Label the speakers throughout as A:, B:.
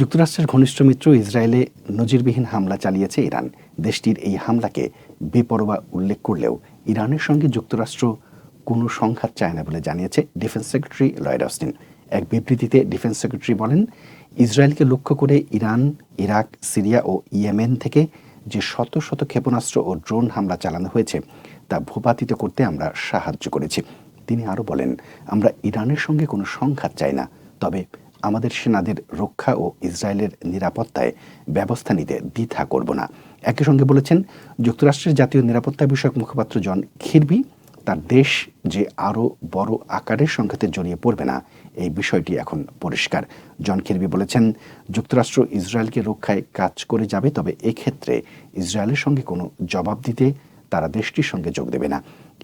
A: যুক্তরাষ্ট্রের ঘনিষ্ঠ মিত্র ইসরায়েলে নজিরবিহীন হামলা চালিয়েছে ইরান দেশটির এই হামলাকে বেপরোয়া উল্লেখ করলেও ইরানের সঙ্গে যুক্তরাষ্ট্র কোনো সংঘাত চায় না বলে জানিয়েছে ডিফেন্স সেক্রেটারি লয়েড অস্টিন এক বিবৃতিতে ডিফেন্স সেক্রেটারি বলেন ইসরায়েলকে লক্ষ্য করে ইরান ইরাক সিরিয়া ও ইয়েমেন থেকে যে শত শত ক্ষেপণাস্ত্র ও ড্রোন হামলা চালানো হয়েছে তা ভূপাতিত করতে আমরা সাহায্য করেছি তিনি আরও বলেন আমরা ইরানের সঙ্গে কোনো সংঘাত চাই না তবে আমাদের সেনাদের রক্ষা ও ইসরায়েলের নিরাপত্তায় ব্যবস্থা নিতে দ্বিধা করব না একই সঙ্গে বলেছেন যুক্তরাষ্ট্রের জাতীয় নিরাপত্তা বিষয়ক মুখপাত্র জন খিরবি তার দেশ যে আরও বড় আকারের সংঘাতে জড়িয়ে পড়বে না এই বিষয়টি এখন পরিষ্কার জন খিরবি বলেছেন যুক্তরাষ্ট্র ইসরায়েলকে রক্ষায় কাজ করে যাবে তবে এক্ষেত্রে ইসরায়েলের সঙ্গে কোনো জবাব দিতে তারা দেশটির সঙ্গে যোগ দেবে না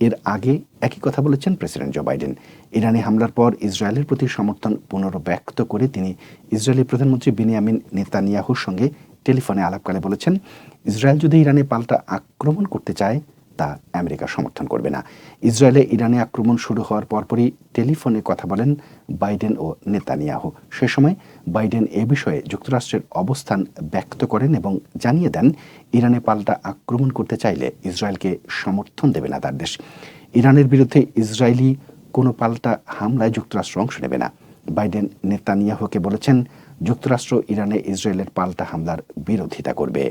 A: এর আগে একই কথা বলেছেন প্রেসিডেন্ট জো বাইডেন ইরানি হামলার পর ইসরায়েলের প্রতি সমর্থন পুনর্ব্যক্ত করে তিনি ইসরায়েলি প্রধানমন্ত্রী বিনিয়ামিন নেতানিয়াহুর সঙ্গে টেলিফোনে আলাপকালে বলেছেন ইসরায়েল যদি ইরানে পাল্টা আক্রমণ করতে চায় তা আমেরিকা সমর্থন করবে না ইসরায়েলে ইরানে আক্রমণ শুরু হওয়ার পরপরই টেলিফোনে কথা বলেন বাইডেন ও নেতানিয়াহু সে সময় বাইডেন এ বিষয়ে যুক্তরাষ্ট্রের অবস্থান ব্যক্ত করেন এবং জানিয়ে দেন ইরানে পাল্টা আক্রমণ করতে চাইলে ইসরায়েলকে সমর্থন দেবে না তার দেশ ইরানের বিরুদ্ধে ইসরায়েলি কোনো পাল্টা হামলায় যুক্তরাষ্ট্র অংশ নেবে না বাইডেন নেতানিয়াহুকে বলেছেন যুক্তরাষ্ট্র ইরানে ইসরায়েলের পাল্টা হামলার বিরোধিতা করবে